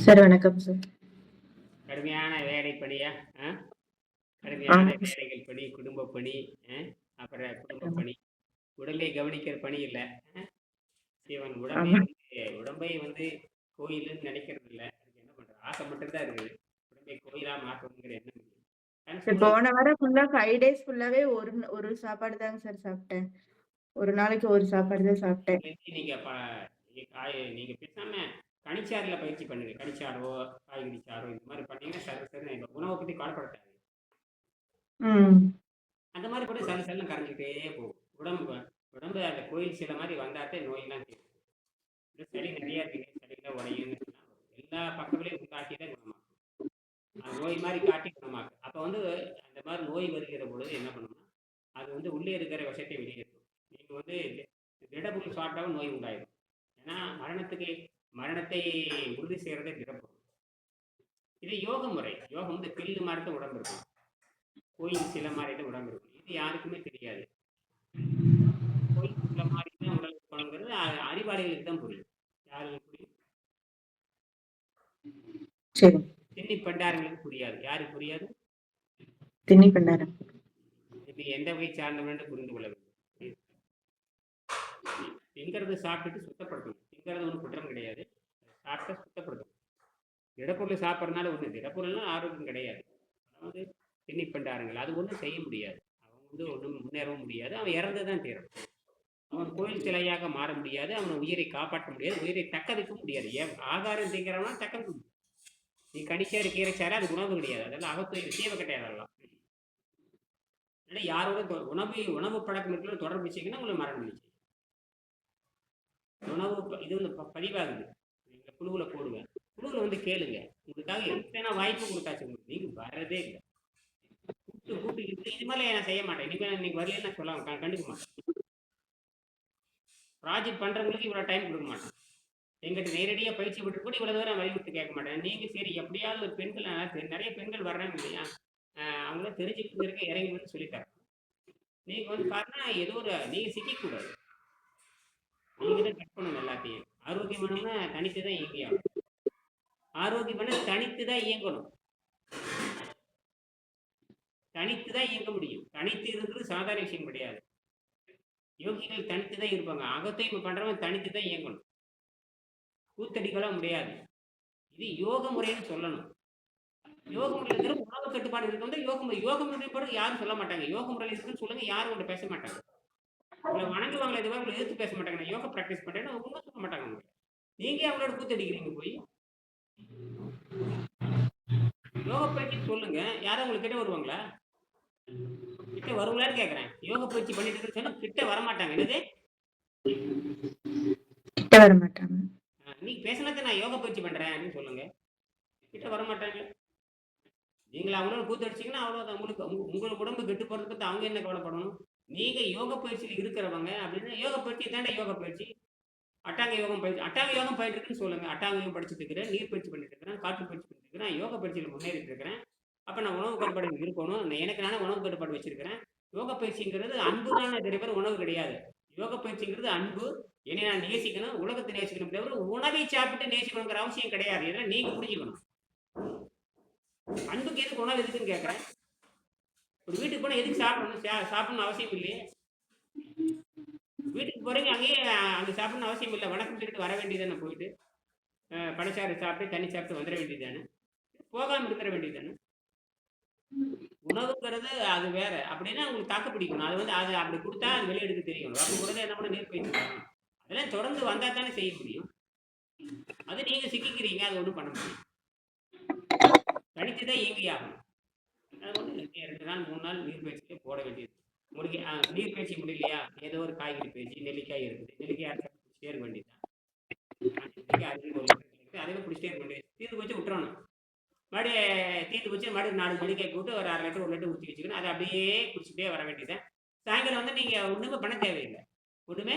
Sir வணக்கம் sir. கடுமையான வேலைப்பணியா? அ? கடுமையான. வேலைகள் பணி, குடும்ப பணி? அப்புறம் குடும்ப பணி. உடலை கவனிக்கிற பணி இல்ல. சிவன் உடம்பை உடம்பை வந்து கோயிலுன்னு நினைக்கிறது இல்ல. என்ன பண்றது? ஆசை மட்டும் தான் இருக்குது. உடம்பை கோயிலா மாத்தணுங்கிற எண்ணம் போன வாரம் ஃபுல்லா 5 டேஸ் ஃபுல்லாவே ஒரு ஒரு சாப்பாடு தாங்க சார் சாப்பிட்டேன். ஒரு நாளைக்கு ஒரு சாப்பாடு தான் சாப்பிட்டேன். நீங்க ப நீங்க காய் நீங்க பேசாம கனிச்சாறுல பயிற்சி பண்ணுங்க. கனிச்சாறோ, காய்கறி சாறோ இந்த மாரி பண்ணீங்கன்னா சர சரன்னு உணவ பத்தி கவலைப்பட தேவையில்ல. ம். அந்த மாரி போட்டு சல்லு சல்லுன்னு கரைஞ்சுக்கிட்டே போகும். உடம்பு உடம்பு அந்த கோயில் சிலை மாரி வந்தாத்தே நோயெல்லாம். இந்த சளி நெறைய இருக்குங்க. சளியில சொன்னா எல்லா பக்கங்களையும் உண்டாக்கி தான் குணமாக்கும். நோய் மாரி காட்டி குணமாக்கும். அப்ப வந்து அந்த மாரி நோய் வருகிற பொழுது என்ன பண்ணும்னா, அது வந்து உள்ளே இருக்கிற விஷத்தை வெளியேற்றும். நீங்க வந்து திடப்பொருள் சாப்பிட்டாலும் நோய் உண்டாயிரும். ஏன்னா மரணத்துக்கு மரணத்தை உறுதி செய்றதே திடப்பொருள். இது யோக முறை. யோகம் வந்து பில்லு மாரி தான் உடம்பு இருக்கும். கோயில் சிலை மாரி தான் உடம்பு இருக்கும். இது யாருக்குமே தெரியாது. கோயில் சிலை மாரி தான் உடல் இருக்கணுங்கிறது அ அறிவாளிகளுக்கு தான் புரியும். யாருக்கு புரியும்? திண்ணி பண்டாரங்களுக்கு புரியாது. யாருக்கு புரியாது? திண்ணி பண்டாரம். இது எந்த வகை சார்ந்தவன் புரிந்து கொள்ள வேண்டும். ம். திங்கிறது சாப்பிட்டுட்டு சுத்தப்படுத்தணும். இருக்கிறது ஒன்றும் குற்றம் கிடையாது. சாப்பிட்டா சுத்தப்படுத்தணும். திடப்பொருள் சாப்பிட்றதுனால ஒன்று திடப்பொருள்னா ஆரோக்கியம் கிடையாது. அதாவது திண்ணி பண்டாரங்கள். அது ஒன்றும் செய்ய முடியாது. அவன் வந்து ஒன்றும் முன்னேறவும் முடியாது. அவன் இறந்து தான் தீரணும். அவன் கோயில் சிலையாக மாற முடியாது. அவன் உயிரை காப்பாற்ற முடியாது. உயிரை தக்க வைக்க முடியாது. ஏன் ஆகாரம் திங்கிறவனா தக்க வைக்க முடியும். நீ கனிச்சாறு, கீரைச்சாரு அது உணவு கிடையாது. அதெல்லாம் அகத்துறை சீவ கிடையாது அதெல்லாம். இல்லை யாரோட உணவு உணவு பழக்கம் இருக்கிற தொடர்பு வச்சீங்கன்னா உங்களுக்கு மரணம் நிச்சயம். உணவு இது வந்து ப பதிவாகுது. நீங்க குழுவுல போடுவேன். குழுவுல வந்து கேளுங்க. உங்களுக்காக எத்தனை வாய்ப்பு கொடுத்தாச்சு உங்களுக்கு. நீங்க வரதே இல்லை கூப்பிட்டு கூப்பிட்டு இது இது நான் செய்ய மாட்டேன். இனிமே நீங்க வரலன்னு நான் சொல்ல கண்டுக்க மாட்டேன். ப்ராஜெக்ட் பண்றவங்களுக்கு இவ்வளோ டைம் கொடுக்க மாட்டேன். எங்கிட்ட நேரடியாக பயிற்சி விட்டு கூட இவ்வளோ தூரம் வலியுறுத்தி கேட்க மாட்டேன். நீங்க சரி எப்படியாவது ஒரு பெண்கள் நிறைய பெண்கள் வர்றாங்க இல்லையா? அவங்கள தெரிஞ்சுக்கிறதுக்கு இறங்கி வந்து சொல்லித்தரேன் நீங்கள் நீங்க வந்து பாருங்க ஏதோ ஒரு நீங்க சிக்கிக்கூடாது. கட் பண்ணணும் எல்லாத்தையும். ஆரோக்கியமானவங்க தனித்து தான் இயங்கியாகணும். ஆரோக்கியமான தனித்து தான் இயங்கணும். தனித்து தான் இயங்க முடியும். தனித்து இருக்கிறது சாதாரண விஷயம் கிடையாது. யோகிகள் தனித்து தான் இருப்பாங்க. அகத்தை பண்றவன் தனித்து தான் இயங்கணும். கூத்தடிக்கலாம் முடியாது. இது யோக முறைன்னு சொல்லணும். யோக முறையில இருக்கிற உணவு கட்டுப்பாடு இருக்கு வந்து யோக முறை யோக முறை கூட யாரும் சொல்ல மாட்டாங்க. யோக முறையில இருக்குன்னு சொல்லுங்க யாரும் உங்கள்ட்ட பேச மாட்டாங்க. உங்கள வணங்குவாங்களே தவிர உங்கள எதிர்த்து பேச மாட்டாங்க. நான் யோகா பிராக்டிஸ் பண்றேன்னு ஒண்ணும் சொல்ல மாட்டாங்க உங்கள. நீங்க அவங்களோட கூத்தடிக்கிறீங்க போய்? யோக பயிற்சி சொல்லுங்க. யாரும் உங்க கிட்ட வருவாங்களா? கிட்ட வருவங்களான்னு கேட்கிறேன். யோக பயிற்சி பண்ணிட்டு இருக்கேன்னு சொன்னா கிட்ட வரமாட்டாங்க. என்னது? கிட்ட வரமாட்டாங்க. நீங்க பேசினா தான் நான் யோகா பயிற்சி பண்றேன் அப்படின்னு சொல்லுங்க. கிட்ட வரமாட்டாங்க. நீங்க அவங்களோட கூத்தடிச்சீங்கன்னா அவ்வளோதான். உங்களுக்கு உங்க உங்க உடம்பு கெட்டு பத்தி அவங்க என்ன கவலைப்படணும்? நீங்க யோக பயிற்சியில இருக்கிறவங்க அப்படின்னா யோக பயிற்சி தானே யோக பயிற்சி. அட்டாங்க யோகம் பயிற்சி அட்டாங்க யோகம் பயின்று இருக்குன்னு சொல்லுங்க. அட்டாங்க யோகம் படிச்சுட்டு இருக்கிறேன். நீர் பயிற்சி பண்ணிட்டு இருக்கிறேன். காற்று பயிற்சி பண்ணிட்டு இருக்கிறேன். யோக பயிற்சியில முன்னேறிட்டு இருக்கிறேன். அப்ப நான் உணவு கட்டுப்பாடு இருக்கணும். நான் எனக்கு நானே உணவு கட்டுப்பாடு வச்சிருக்கிறேன். யோக பயிற்சிங்கிறது அன்பு தானே தவிர உணவு கிடையாது. யோக பயிற்சிங்கிறது அன்பு. என்னை நான் நேசிக்கணும். உலகத்தை நேசிக்கணும் தவிர உணவை சாப்பிட்டு நேசிக்கணுங்கிற அவசியம் கிடையாது. இதெல்லாம் நீங்க புரிஞ்சுக்கணும். அன்புக்கு எதுக்கு உணவு எதுக்குன்னு கேட்குறேன் ஒரு வீட்டுக்கு போனால் எதுக்கு சாப்பிடணும்? சாப்பிடணும் சாப்பிடணும்னு அவசியம் இல்லையே. வீட்டுக்கு போறீங்க அங்கேயே அங்கே சாப்பிடணும்னு அவசியம் இல்லை வணக்கம் சொல்லிட்டு வர வேண்டியதானே போயிட்டு. படைச்சாறு சாப்பிட்டு, தண்ணி சாப்பிட்டு வந்துட வேண்டியது தானே. போகாம வேண்டியதானே வேண்டியது தானே. உணவுங்கிறது அது வேற. அப்படின்னா உங்களுக்கு தாக்கு பிடிக்கணும். அது வந்து அது அப்படி கொடுத்தா அது வெளிய எடுக்க தெரியும் அப்படி கூட என்ன பண்ண நீர் பயிற்சி அதெல்லாம் தொடர்ந்து வந்தால் தானே செய்ய முடியும். அது நீங்கள் சிக்கிக்கிறீங்க. அது ஒன்றும் பண்ண முடியும் தனித்து தான் இயங்கியாகணும். அது. 2 நாள் 3 நாள் நீர் பயிற்சியிலே போட வேண்டியது. உங்களுக்கு அ நீர் பயிற்சி முடியலையா? ஏதோ ஒரு காய்கறி பயிற்சி. நெல்லிக்காய் இருக்குது. நெல்லிக்காய் அரைச்சு குடிச்சிட்டே இருக்க வேண்டியது தான். நெல்லிக்காய் அரைச்சு ஒரு லிட்டர் இருக்கு. வேண்டியது. தீர்ந்து போச்சு விட்டுறணும். மறுபடியும் தீர்ந்து போச்சு மறுபடியும் 4 நெல்லிக்காய் போட்டு ஒரு 1/2 லிட்டர் 1 லிட்டர் ஊத்தி வச்சுக்கணும். அத அப்படியே குடிச்சிட்டே வர வேண்டியது தான். சாயங்காலம் வந்து நீங்க ஒண்ணுமே பண்ண தேவையில்ல. ஒண்ணுமே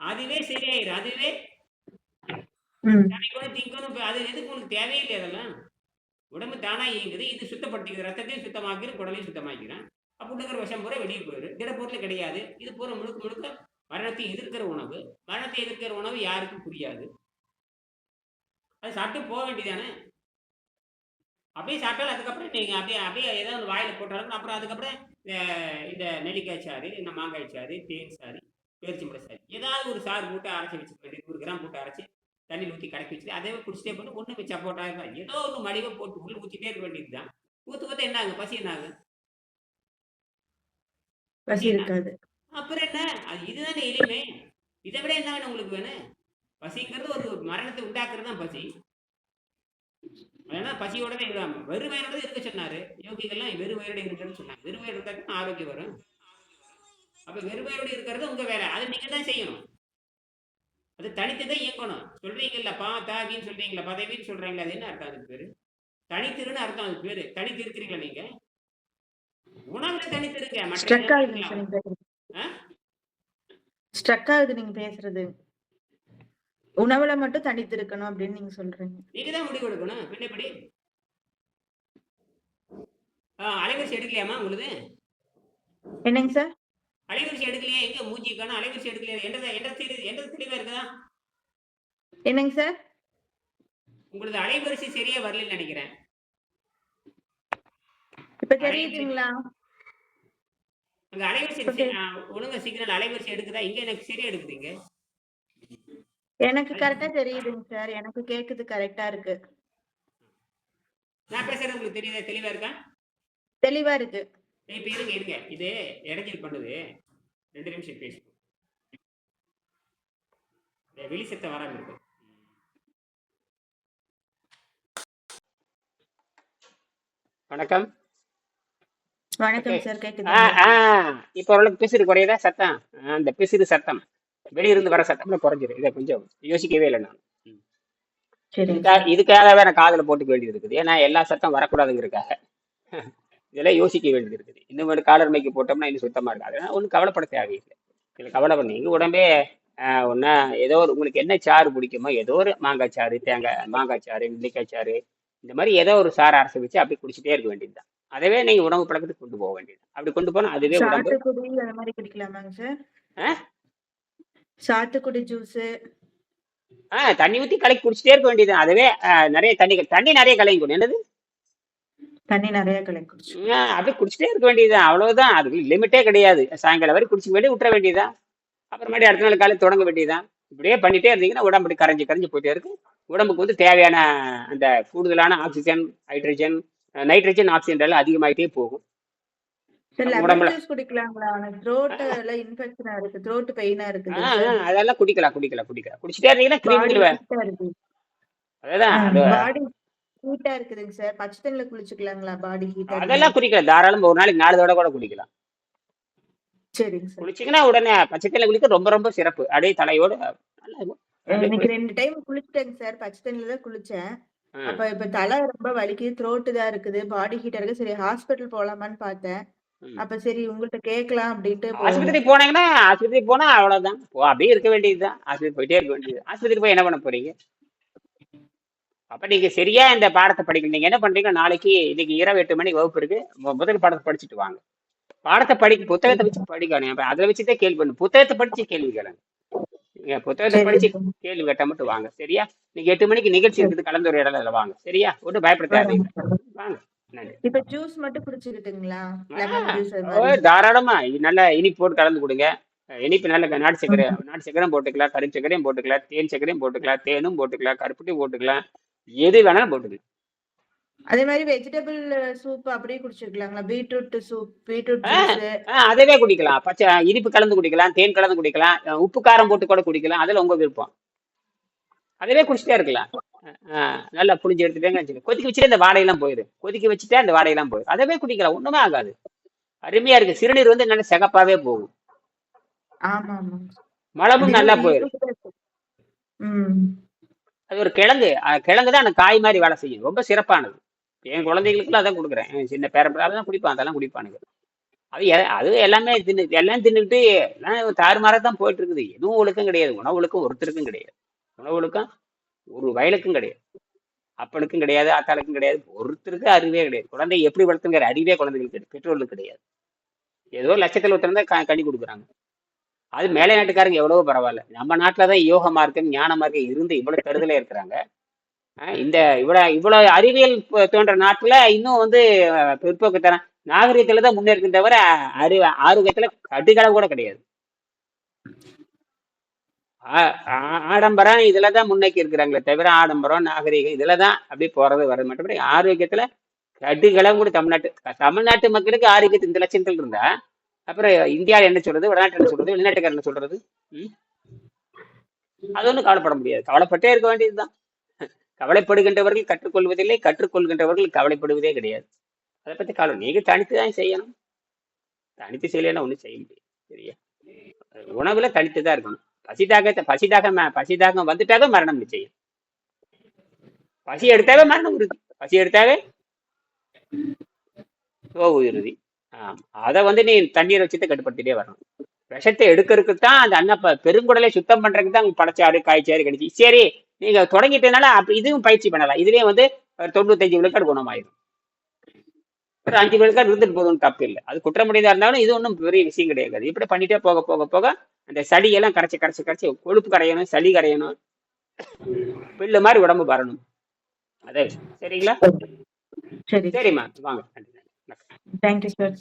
அதுவே சரியாயிரும். அதுவே திங்கணும். அது எதுக்கு உனக்கு தேவையில்லை அதெல்லாம். உடம்பு தானாக இயங்குது. இது சுத்தப்படுத்திக்குது. ரத்தத்தையும் சுத்தமாக்கிரும், குடலையும் சுத்தமாக்கிரும். அப்போ உள்ளுக்கிற விஷம் பூரா வெளியே போயிடும் திடப்பொருள் கிடையாது. இது பூரா முழுக்க முழுக்க மரணத்தை எதிர்க்கிற உணவு. மரணத்தை எதிர்க்கிற உணவு யாருக்கும் புரியாது. அது சாப்பிட்டு போக வேண்டியதானே அப்படியே சாப்பிட்டாலும் அதுக்கப்புறம் நீங்கள் அப்படியே அப்படியே ஏதாவது ஒரு வாயில் போட்டாலும் அப்புறம் அதுக்கப்புறம் இந்த இந்த நெல்லிக்காய் சாறு இந்த மாங்காய் சாறு தேன் சாறு பேரிச்சம்பழ சாறு ஏதாவது ஒரு சாறு போட்டு அரைச்சி வச்சுக்க வேண்டியது ஒரு கிராம் போட்டு அரைச்சி தண்ணியில் ஊற்றி கலக்கி வச்சுட்டு அதே குடிச்சிட்டே போட்டு ஒன்று வச்சா போட்டா இருந்தா ஏதோ ஒன்று மடிவை போட்டு உள்ள ஊற்றிட்டே இருக்க வேண்டியது தான் ஊற்று ஊற்ற என்ன ஆகும்? பசி என்ன ஆகும்? பசி இருக்காது. அப்புறம் என்ன? அது இதுதானே எளிமை. இதை விட என்ன வேணும் உங்களுக்கு வேணும்? பசிங்கிறது ஒரு மரணத்தை உண்டாக்குறது தான் பசி. அதனால பசியோட தான் இருக்காம வெறும் வயிறோட இருக்க சொன்னாரு. யோகிகள்லாம் வெறும் வயிறோட இருக்கிறது சொன்னாங்க. வெறும் வயிறு இருந்தா ஆரோக்கியம் வரும். அப்ப வெறும் வயிறோட இருக்கிறது உங்க வேலை. அதை நீங்க தான் செய்யணும். அது தனித்து தான் இயங்கணும் சொல்றீங்கல்ல பா தாவின்னு சொல்றீங்களா பதவின்னு சொல்றாங்களா அது என்ன அர்த்தம் அதுக்கு பேரு? தனித்திருன்னு அர்த்தம் அதுக்கு பேரு. தனித்து இருக்கிறீங்களா நீங்க? உணவுல தனித்து இருக்க மற்ற ஆகுது நீங்க பேசுறது. ஆ? ஸ்ட்ரக் ஆகுது நீங்க பேசுறது. உணவுல மட்டும் தனித்து இருக்கணும் அப்படின்னு நீங்க சொல்றீங்க. நீங்க தான் முடிவு எடுக்கணும். பின்ன எப்படி ஆ, அலைவரிசை எடுக்கலையாமா உங்களுது? என்னங்க சார்? அலைவரிசை எடுக்கலையா எங்க மூஞ்சி காணும் அலைவரிசை எடுக்கலையா என்றது என்றது தெரியுது என்றது தெளிவா இருக்குதா? என்னங்க சார்? உங்களது அலைவரிசை சரியா வரலன்னு நினைக்கிறேன். இப்ப தெரியுதுங்களா? அங்க அலைவரிசை ஒழுங்கா சிக்னல் அலைவரிசை எடுக்குதா இங்க எனக்கு சரியா எடுக்குதுங்க. எனக்கு கரெக்டா தெரியுதுங்க சார். எனக்கு கேக்குது கரெக்டா இருக்கு. நான் பேசுறது உங்களுக்கு தெரியுதா? தெளிவா இருக்கா? தெளிவா இருக்கு. இப்ப இருங்க இருங்க. இது இடைஞ்சல் பண்ணுது. ரெண்டு நிமிஷம் பேசுவோம். இந்த வெளி சத்தம் வராம இருக்கும் வணக்கம். வணக்கம். சார் இப்போ ஓரளவுக்கு பிசிறு குறையுதா சத்தம்? அந்த பிசிறு சத்தம். வெளியிருந்து வர சத்தம்ல குறைஞ்சிரும். இதை கொஞ்சம் யோசிக்கவே இல்லை நான். இதுக்காகவே நான் காதுல போட்டுக்க வேண்டியது இருக்குது. ஏன்னா எல்லா சத்தம் வரக்கூடாதுங்கிறதுக்காக. இதெல்லாம் யோசிக்க வேண்டியது இருக்குது. இன்னும் ஒரு காலர் மைக்கு போட்டோம்னா இன்னும் சுத்தமா இருக்காது. அதனால ஒன்றும் கவலைப்பட தேவையில்லை. இதில் கவலை பண்ணீங்க உடம்பே ஒன்றா ஏதோ ஒரு உங்களுக்கு என்ன சாறு பிடிக்குமோ ஏதோ ஒரு மாங்காய் சாறு தேங்காய் மாங்காய் சாறு நெல்லிக்காய் சாறு இந்த மாதிரி ஏதோ ஒரு சாறு அரைச்சி வச்சு அப்படி குடிச்சிட்டே இருக்க வேண்டியதுதான் அதவே நீங்க உணவு பழக்கத்துக்கு கொண்டு போக வேண்டியது அப்படி கொண்டு போனா அதுவே சாத்துக்குடி ஜூஸ். ஆ தண்ணி ஊற்றி கலக்கி குடிச்சிட்டே இருக்க வேண்டியது அதுவே நிறைய தண்ணி தண்ணி நிறைய கலங்கணும் என்னது? தண்ணி நிறைய ஆ, அப்படியே குடிச்சிட்டே இருக்க வேண்டியதுதான். அவ்வளவுதான். அதுக்கு லிமிட்டே கிடையாது. சாயங்காலம் வரை குடிச்சு வேண்டிய விட்டுற வேண்டியதுதான். அப்புறமேட்டு அடுத்த நாள் காலையில் தொடங்க வேண்டியதுதான். இப்படியே பண்ணிட்டே இருந்தீங்கன்னா உடம்பு கரைஞ்சு கரைஞ்சு போயிட்டே இருக்கு. உடம்புக்கு வந்து தேவையான அந்த கூடுதலான ஆக்சிஜன் ஹைட்ரஜன் நைட்ரஜன் ஆக்சிஜன் எல்லாம் அதிகமாயிட்டே போகும். அதெல்லாம் குடிக்கலாம் குடிக்கலாம் குடிக்கலாம். குடிச்சிட்டே இருந்தீங்கன்னா ஹீட்டா அது இருக்குதுங்க சார் பச்சை தண்ணில குளிச்சுக்கலாங்களா? பாடி இருந்தா அதெல்லாம் குடிக்கலாம். தாராளமா ஒரு நாளைக்கு நாலு தடவை கூட குடிக்கலாம். சரிங்க சார் குளிச்சிங்கன்னா உடனே பச்சை தண்ணியில் குளிக்க ரொம்ப ரொம்ப சிறப்பு. அப்படியே தலையோட நல்லா இன்னைக்கு ரெண்டு டைம் குளிச்சிட்டேங்க சார் பச்சை தண்ணில தான் குளிச்சேன். அப்ப இப்ப தலை ரொம்ப வலிக்குது த்ரோட் தான் இருக்குது பாடி ஹீட்டா இருக்கு. சரி ஹாஸ்பிட்டல் போலாமான்னு பார்த்தேன். அப்ப சரி உங்கள்ட்ட கேட்கலாம் அப்படின்ட்டு ஆஸ்பத்திரி போனீங்கன்னா ஆஸ்பத்திரி போனா அவ்வளவுதான். அப்படியே இருக்க வேண்டியதுதான். ஆஸ்பத்திரி போயிட்டே இருக்க வேண்டியது. ஆஸ்பத்திரி போய் என்ன பண்ண போறீங்க? அப்ப நீங்க சரியா இந்த பாடத்தை படிக்கணும் நீங்க என்ன பண்றீங்க? நாளைக்கு இன்னைக்கு இரவு எட்டு மணிக்கு வகுப்பு இருக்கு. முதல் பாடத்தை படிச்சுட்டு வாங்க. பாடத்தை படி புத்தகத்தை வச்சு படிக்கணும் அதுல வச்சுதான் கேள்வி பண்ணு. புத்தகத்தை படிச்சு கேள்வி கேளுங்க நீங்க புத்தகத்தை படிச்சு கேள்வி கேட்ட மட்டும் வாங்க. சரியா? நீங்க எட்டு மணிக்கு நிகழ்ச்சி இருக்குது. கலந்துரையாடல அதுல வாங்க. சரியா? ஒன்றும் பயப்பட வரேங்க தேவையில்லை சார் வாங்க இப்ப ஜூஸ் மட்டும் குடிச்சுக்கிட்டுங்களா? அது தாராளமா. நல்லா இனிப்பு போட்டு கலந்து கொடுங்க. இனிப்பு நல்ல நாட்டு சக்கரை நாட்டு சக்கரையும் போட்டுக்கலாம். கரும்பு சக்கரையும் போட்டுக்கலாம். தேன் சக்கரையும் போட்டுக்கலாம். தேனும் போட்டுக்கலாம். கருப்பட்டியும் போட்டுக்கலாம். எது வேணாலும் போட்டுக்கலாம் அதே மாதிரி வெஜிடபிள் சூப் அப்படியே குடிச்சிருக்கலாங்களா? பீட்ரூட் சூப் பீட்ரூட் அதவே குடிக்கலாம். பச்சை இனிப்பு கலந்து குடிக்கலாம் தேன் கலந்து குடிக்கலாம் உப்பு காரம் போட்டு கூட குடிக்கலாம். அதில் உங்க விருப்பம். அதவே குடிச்சிட்டே இருக்கலாம். நல்லா புளிஞ்சு எடுத்துட்டேங்க கொதிக்க வச்சுட்டு அந்த வாடையெல்லாம் போயிடும் கொதிக்க வச்சுட்டே அந்த வாடையெல்லாம் போயிடும் அதவே குடிக்கலாம். ஒண்ணுமே ஆகாது. அருமையா இருக்கு. சிறுநீர் வந்து நல்லா சிகப்பாவே போகும். மலமும் நல்லா போயிடும் பீட்ரூட் தான் இருக்கு. ம் அது ஒரு கிழங்கு. கிழங்கு தான் அந்த காய் மாதிரி வேலை செய்யும் ரொம்ப சிறப்பானது. என் குழந்தைகளுக்குலாம் அதான் கொடுக்குறேன். என் சின்ன பேரப்பிள்ளை தான் குடிப்பான் அதெல்லாம் குடிப்பானுங்க. அது எ- அது எல்லாமே தின்னு எல்லாம் தின்னுட்டு எல்லாம் தாறுமாறாக தான் போயிட்டு இருக்குது எதுவும் ஒழுக்கம் கிடையாது. உணவு ஒழுக்கம் ஒருத்தருக்கும் கிடையாது. உணவு ஒழுக்கம் ஒரு வயலுக்கும் கிடையாது. அப்பனுக்கும் கிடையாது ஆத்தாளுக்கும் கிடையாது. ஒருத்தருக்கு அறிவே கிடையாது. குழந்தை எப்படி வளர்த்துங்கிற அறிவே குழந்தைகளுக்கு பெற்றோர்களுக்கு கிடையாது. ஏதோ லட்சத்தில் ஒருத்தர் தான் கனி கொடுக்குறாங்க. அது மேலை நாட்டுக்காரங்க எவ்வளவோ பரவாயில்ல. நம்ம நாட்டில் தான் யோக மார்க்கம் ஞான மார்க்கம் இருந்து இவ்வளவு கருதலே இருக்கிறாங்க. இந்த இவ்வளோ இவ்வளவு அறிவியல் தோன்ற நாட்டுல இன்னும் வந்து அஹ், பிற்போக்குத்தனம் நாகரிகத்தில் தான் முன்னேற்கும் தவிர அறி ஆரோக்கியத்துல கடுகளவு கூட கிடையாது. ஆடம்பரம் இதில் தான் முன்னேக்கி இருக்கிறாங்களே தவிர ஆடம்பரம் நாகரிகம் இதில் தான் அப்படி போறது வர்றது மற்றபடி ஆரோக்கியத்துல கடுகளவு கூட தமிழ்நாட்டு தமிழ்நாட்டு மக்களுக்கு ஆரோக்கியத்து இந்த லட்சணத்தில் இருந்தா அப்புறம் இந்தியாவில் என்ன சொல்றது? வடநாட்டில் என்ன சொல்றது? வெளிநாட்டுக்காரர் என்ன சொல்றது? அது ஒன்றும் கவலைப்பட முடியாது. கவலைப்பட்டே இருக்க வேண்டியதுதான். கவலைப்படுகின்றவர்கள் கற்றுக்கொள்வதில்லை கற்றுக்கொள்கின்றவர்கள் கவலைப்படுவதே கிடையாது. அதை பத்தி கவலை நீங்க தனித்து தான் செய்யணும். தனித்து செய்யலைன்னா ஒன்றும் செய்ய முடியாது. சரியா? உணவுல தனித்து தான் இருக்கணும் பசிதாக பசிதாக பசிதாகம் வந்துட்டாவே மரணம் நிச்சயம். பசி எடுத்தாவே மரணம் உறுதி. பசி எடுத்தாவே ஓ உறுதி. அதை வந்து நீ தண்ணீரை வச்சுட்டு கட்டுப்படுத்திட்டே வரணும். விஷத்தை எடுக்கிறதுக்கு தான் அந்த அண்ணன் ப- பெருங்குடலை சுத்தம் பண்றதுக்கு தான் பழச்சாறு காய்ச்சாறு கடிச்சு. சரி நீங்க தொடங்கிட்டனால அப்ப இதுவும் பயிற்சி பண்ணலாம். இதுலயே வந்து தொண்ணூத்தஞ்சு விழுக்காடு குணமாயிடும் ஒரு அஞ்சு விழுக்காடு இருந்துட்டு போதும் தப்பு இல்லை. அது குற்றமுடையதா இருந்தாலும் இது ஒன்றும் பெரிய விஷயம் கிடையாது. இப்படி பண்ணிட்டே போக போக போக அந்த சளியெல்லாம் கரைச்சி கரைச்சி கரைச்சி கொழுப்பு கரையணும் சளி கரையணும். பில்லு மாதிரி உடம்பு வரணும். அதே சரிங்களா? சரி. சரிம்மா. வாங்க. நன்றி தேங்க்யூ சார்